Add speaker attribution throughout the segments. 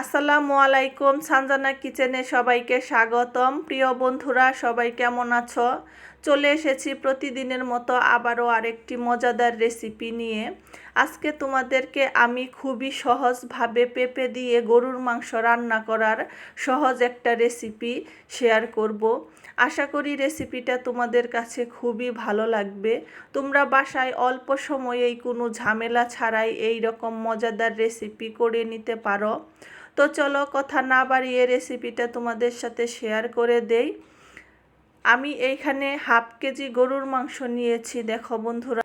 Speaker 1: আসসালামু আলাইকুম সানজানা কিচেনে সবাইকে স্বাগতম। প্রিয় বন্ধুরা সবাই কেমন আছো? চলে এসেছি প্রতিদিনের মতো আবারও আরেকটি মজাদার রেসিপি নিয়ে। আজকে তোমাদেরকে আমি খুবই সহজভাবে পেঁপে দিয়ে গরুর মাংস রান্না করার সহজ একটা রেসিপি শেয়ার করব। আশা করি রেসিপিটা তোমাদের কাছে খুবই ভালো লাগবে। তোমরা বাসায় অল্প সময়েই কোনো ঝামেলা ছাড়াই এই রকম মজাদার রেসিপি করে নিতে পারো। তো চলো কথা না বাড়িয়ে রেসিপিটা তোমাদের সাথে শেয়ার করে দেই। আমি এইখানে হাফ কেজি গরুর মাংস নিয়েছি, দেখো বন্ধুরা।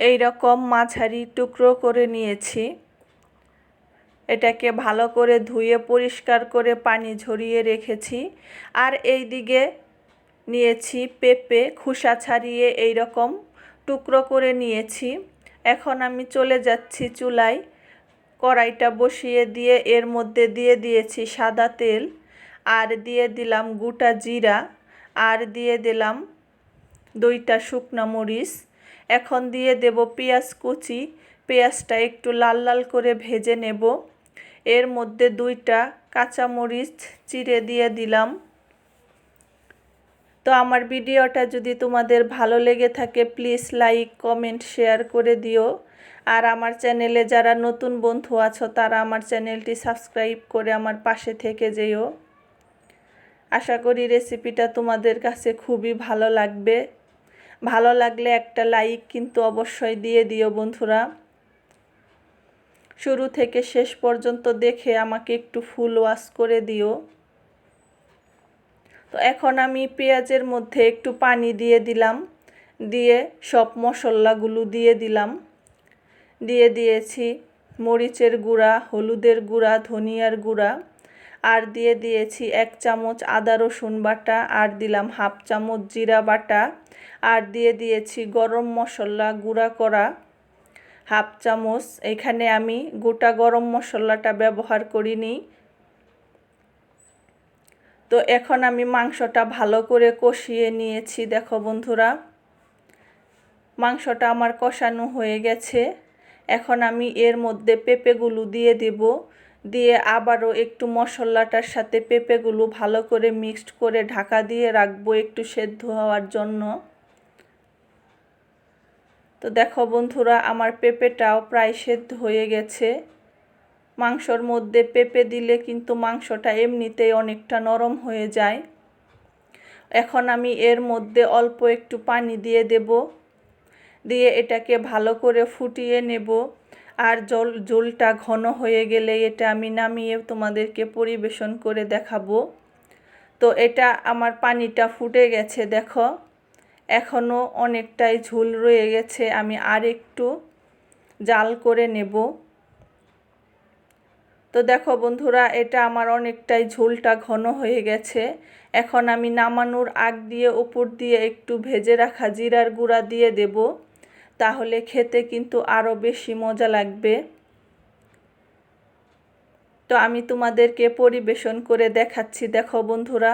Speaker 1: এই রকম মাঝারি টুকরো করে নিয়েছি। এটাকে ভালো করে ধুয়ে পরিষ্কার করে পানি ঝরিয়ে রেখেছি। আর এই দিকে নিয়েছি পেঁপে, খোসা ছাড়িয়ে এই রকম টুকরো করে নিয়েছি। এখন আমি চলে যাচ্ছি চুলায়। কড়াইটা বসিয়ে দিয়ে এর মধ্যে দিয়ে দিয়েছি সাদা তেল। আর দিয়ে দিলাম গোটা জিরা। আর দিয়ে দিলাম দুইটা শুকনা মরিচ। এখন দিয়ে দেব পেঁয়াজ কুচি। পেঁয়াজটা একটু লাল লাল করে ভেজে নেব। এর মধ্যে দুইটা কাঁচা মরিচ চিড়ে দিয়ে দিলাম। তো আমার ভিডিওটা যদি তোমাদের ভালো লেগে থাকে, প্লিজ লাইক, কমেন্ট, শেয়ার করে দিও। আর আমার চ্যানেলে যারা নতুন বন্ধু আছো, তারা আমার চ্যানেলটি সাবস্ক্রাইব করে আমার পাশে থেকে যেও। আশা করি রেসিপিটা তোমাদের কাছে খুবই ভালো লাগবে। ভালো লাগলে একটা লাইক কিন্তু অবশ্যই দিয়ে দিও বন্ধুরা। শুরু থেকে শেষ পর্যন্ত দেখে আমাকে একটু ফুল ওয়াশ করে দিও। তো এখন আমি পেঁয়াজের মধ্যে একটু পানি দিয়ে দিলাম। দিয়ে সব মশলাগুলো দিয়ে দিলাম। দিয়ে দিয়েছি মরিচের গুঁড়া, হলুদের গুঁড়া, ধনিয়ার গুঁড়া। আর দিয়ে দিয়েছি এক চামচ আদা রসুন বাটা, আর দিলাম হাফ চামচ জিরা বাটা, আর দিয়ে দিয়েছি গরম মশলা গুঁড়া করা হাফ চামচ। এখানে আমি গোটা গরম মশলাটা ব্যবহার করিনি। তো এখন আমি মাংসটা ভালো করে কষিয়ে নিয়েছি। দেখো বন্ধুরা, মাংসটা আমার কষানো হয়ে গেছে। এখন আমি এর মধ্যে পেঁপেগুলো দিয়ে দেব। দিয়ে আবারও একটু মশলাটার সাথে পেঁপেগুলো ভালো করে মিক্সড করে ঢাকা দিয়ে রাখব একটু সেদ্ধ হওয়ার জন্য। তো দেখো বন্ধুরা, আমার পেঁপেটাও প্রায় সেদ্ধ হয়ে গেছে। মাংসর মধ্যে পেঁপে দিলে কিন্তু মাংসটা এমনিতেই অনেকটা নরম হয়ে যায়। এখন আমি এর মধ্যে অল্প একটু পানি দিয়ে দেব। দিয়ে এটাকে ভালো করে ফুটিয়ে নেব। আর জল, জলটা ঘন হয়ে গেলে এটা আমি নামিয়ে তোমাদেরকে পরিবেশন করে দেখাবো। তো এটা আমার পানিটা ফুটে গেছে, দেখো। এখনও অনেকটাই ঝোল রয়ে গেছে, আমি আর একটু জাল করে নেব। তো দেখো বন্ধুরা, এটা আমার অনেকটাই ঝোলটা ঘন হয়ে গেছে। এখন আমি নামানোর আগ দিয়ে উপর দিয়ে একটু ভেজে রাখা জিরার গুঁড়া দিয়ে দেব। তাহলে খেতে কিন্তু আরও বেশি মজা লাগবে। তো আমি তোমাদেরকে পরিবেশন করে দেখাচ্ছি। দেখো বন্ধুরা,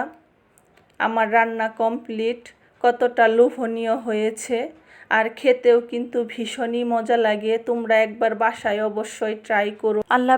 Speaker 1: আমার রান্না কমপ্লিট, কতটা লোভনীয় হয়েছে। আর খেতেও কিন্তু ভীষণই মজা লাগে। তোমরা একবার বাসায় অবশ্যই ট্রাই করো। আল্লাহ